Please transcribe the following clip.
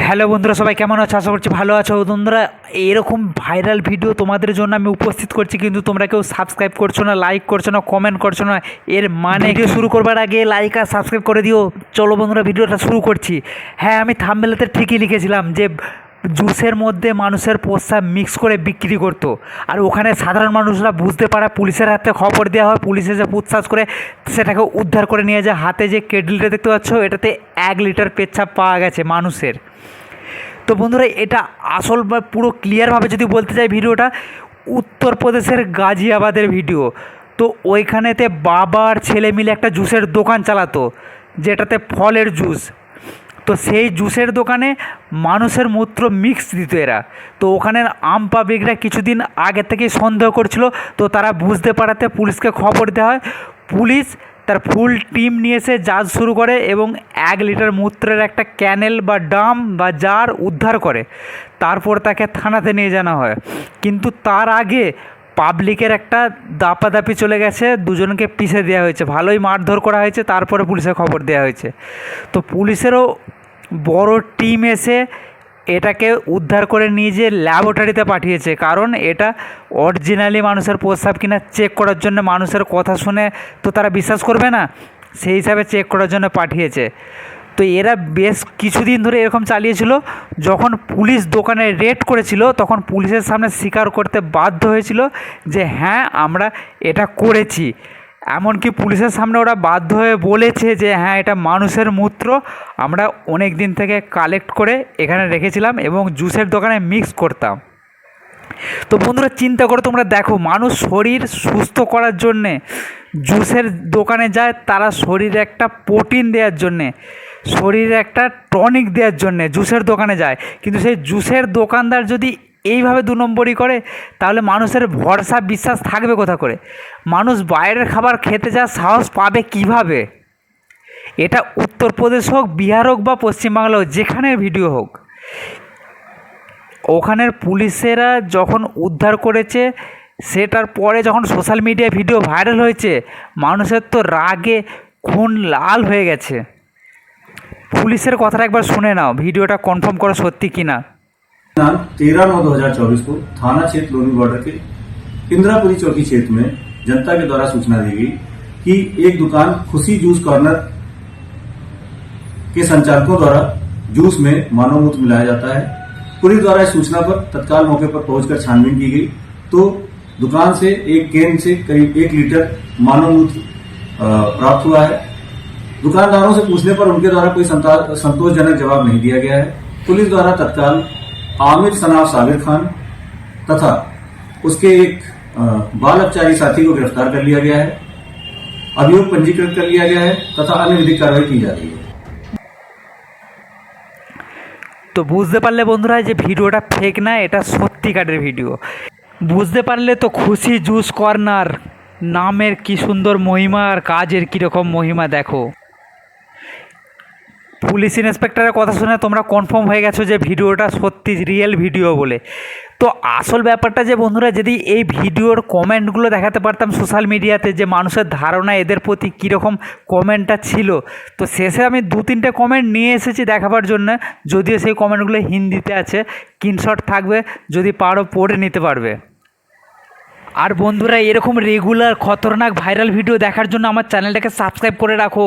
Hello বন্ধুরা, সবাই কেমন আছো? আশা করছি ভালো আছো। বন্ধুরা, এরকম ভাইরাল ভিডিও তোমাদের জন্য আমি উপস্থিত করছি, কিন্তু তোমরা কেউ সাবস্ক্রাইব করছ না লাইক করছ না কমেন্ট করছ না, এর মানে ভিডিও শুরু করবার আগে লাইক আর সাবস্ক্রাইব করে দিও। চলো বন্ধুরা, ভিডিওটা শুরু করছি। হ্যাঁ আমি থামবেলাতে ঠিকই লিখেছিলাম যে জুসের মধ্যে মানুষের প্রস্রাব মিক্স করে বিক্রি করতো। আর ওখানে সাধারণ মানুষরা বুঝতে পারে, পুলিশের হাতে খবর দেওয়া হয়, পুলিশে যে পুছতাছ করে সেটাকে উদ্ধার করে নিয়ে যায়। হাতে যে কেটলিটা দেখতে পাচ্ছ, এটাতে এক লিটার পেচ্ছাপ পাওয়া গেছে মানুষের। তো বন্ধুরা, এটা আসল বা পুরো ক্লিয়ারভাবে যদি বলতে চাই ভিডিওটা, উত্তরপ্রদেশের গাজিয়াবাদের ভিডিও তো ওইখানেতে বাবার ছেলে মিলে একটা জুসের দোকান চালাতো, যেটাতে ফলের জুস তো সেই জুসের দোকানে মানুষের মূত্র মিক্স দিত এরা। তো ওখানের আম পাবলিকরা কিছুদিন আগে থেকেই সন্দেহ করছিল, তো তারা বুঝতে পারাতে পুলিশকে খবর দেওয়া হয়। পুলিশ তার ফুল টিম নিয়ে এসে জাজ শুরু করে এবং এক লিটার মূত্রের একটা ক্যানেল বা ডাম বা জার উদ্ধার করে। তারপর তাকে থানাতে নিয়ে জানা হয়। কিন্তু তার আগে পাবলিকের একটা দাপাদাপি চলে গেছে, দুজনকে পিষে দেওয়া হয়েছে। ভালোই মারধর করা হয়েছে, তারপরে পুলিশে খবর দেওয়া হয়েছে। তো পুলিশেরও বড় টিম এসে এটাকে উদ্ধার করে নিয়ে যেয়ে ল্যাবরেটরিতে পাঠিয়েছে। কারণ এটা অরিজিনালি মানুষের প্রস্রাব কিনা চেক করার জন্য মানুষের কথা শুনে তো তারা বিশ্বাস করবে না, সেই হিসাবে চেক করার জন্য পাঠিয়েছে। তো এরা বেশ কিছুদিন ধরে এরকম চালিয়েছিল। যখন পুলিশ দোকানে রেড করেছিল, তখন পুলিশের সামনে স্বীকার করতে বাধ্য হয়েছিল যে হ্যাঁ আমরা এটা করেছি। এমনকি পুলিশের সামনে ওরা বাধ্য হয়ে বলেছে যে হ্যাঁ এটা মানুষের মূত্র। আমরা অনেক দিন থেকে কালেক্ট করে এখানে রেখেছিলাম এবং জুসের দোকানে মিক্স করতাম। তো বন্ধুরা, চিন্তা করো তোমরা, দেখো মানুষ শরীর সুস্থ করার জন্যে, জুসের দোকানে যায়, তারা শরীরে একটা প্রোটিন দেওয়ার জন্যে। শরীরে একটা টনিক দেওয়ার জন্যে জুসের দোকানে যায়। কিন্তু সেই জুসের দোকানদার যদি এইভাবে দু নম্বরই করে, তাহলে মানুষের ভরসা, বিশ্বাস থাকবে কোথা করে? মানুষ বাইরের খাবার খেতে যাওয়ার সাহস পাবে কীভাবে? এটা উত্তরপ্রদেশ হোক, বিহার হোক বা পশ্চিমবাংলা হোক, যেখানের ভিডিও হোক। ওখানের পুলিশেরা যখন উদ্ধার করেছে, সেটার পরে যখন সোশ্যাল মিডিয়ায় ভিডিও ভাইরাল হয়েছে, মানুষের তো রাগে খুন লাল হয়ে গেছে। पुलिस कथा एक बार सुने नाओ भिडियो कन्फार्म करो सत्य की ना तेरह नौ दो हज़ार चौबीस को थाना क्षेत्र लोनी बॉर्डर के इंदिरापुरी चौकी क्षेत्र में जनता के द्वारा सूचना दी गई कि एक दुकान खुशी जूस कॉर्नर के संचालकों द्वारा जूस में मानव मूत्र मिलाया जाता है पुलिस द्वारा इस सूचना पर तत्काल मौके पर पहुंचकर छानबीन की गई। तो दुकान से एक केन से करीब एक लीटर मानव मूत्र प्राप्त हुआ है। दुकानदारों से पूछने पर उनके द्वारा कोई संता- संतोषजनक जवाब नहीं दिया गया है पुलिस द्वारा तत्काल आमिर सनाफ साबिर खान तथा उसके एक अ, बाल अपचारी साथी को गिरफ्तार कर लिया गया है अभियोग पंजीकृत कर लिया गया है तथा अन्य विधिक कार्रवाई की जा रही है তো বুঝতে পারলে বন্ধুরা যে ভিডিওটা ফেক না এটা সত্যিকারের ভিডিও বুঝতে পারলে তো খুশি জুস কর্নার নামের কি সুন্দর মহিমা আর কাজের কীরকম মহিমা দেখো পুলিশ ইন্সপেক্টরের কথা শুনে তোমরা কনফার্ম হয়ে গেছো যে ভিডিওটা সত্যি রিয়েল ভিডিও বলে। তো আসল ব্যাপারটা যে বন্ধুরা, যদি এই ভিডিওর কমেন্টগুলো দেখাতে পারতাম সোশ্যাল মিডিয়াতে যে মানুষের ধারণা এদের প্রতি কীরকম কমেন্টটা ছিল, তো শেষে আমি দু তিনটে কমেন্ট নিয়ে এসেছি দেখাবার জন্য। যদিও সেই কমেন্টগুলো হিন্দিতে আছে স্ক্রিনশট থাকবে, যদি পারো পড়ে নিতে পারবে। আর বন্ধুরা, এরকম রেগুলার খতরনাক ভাইরাল ভিডিও দেখার জন্য আমার চ্যানেলটাকে সাবস্ক্রাইব করে রাখো।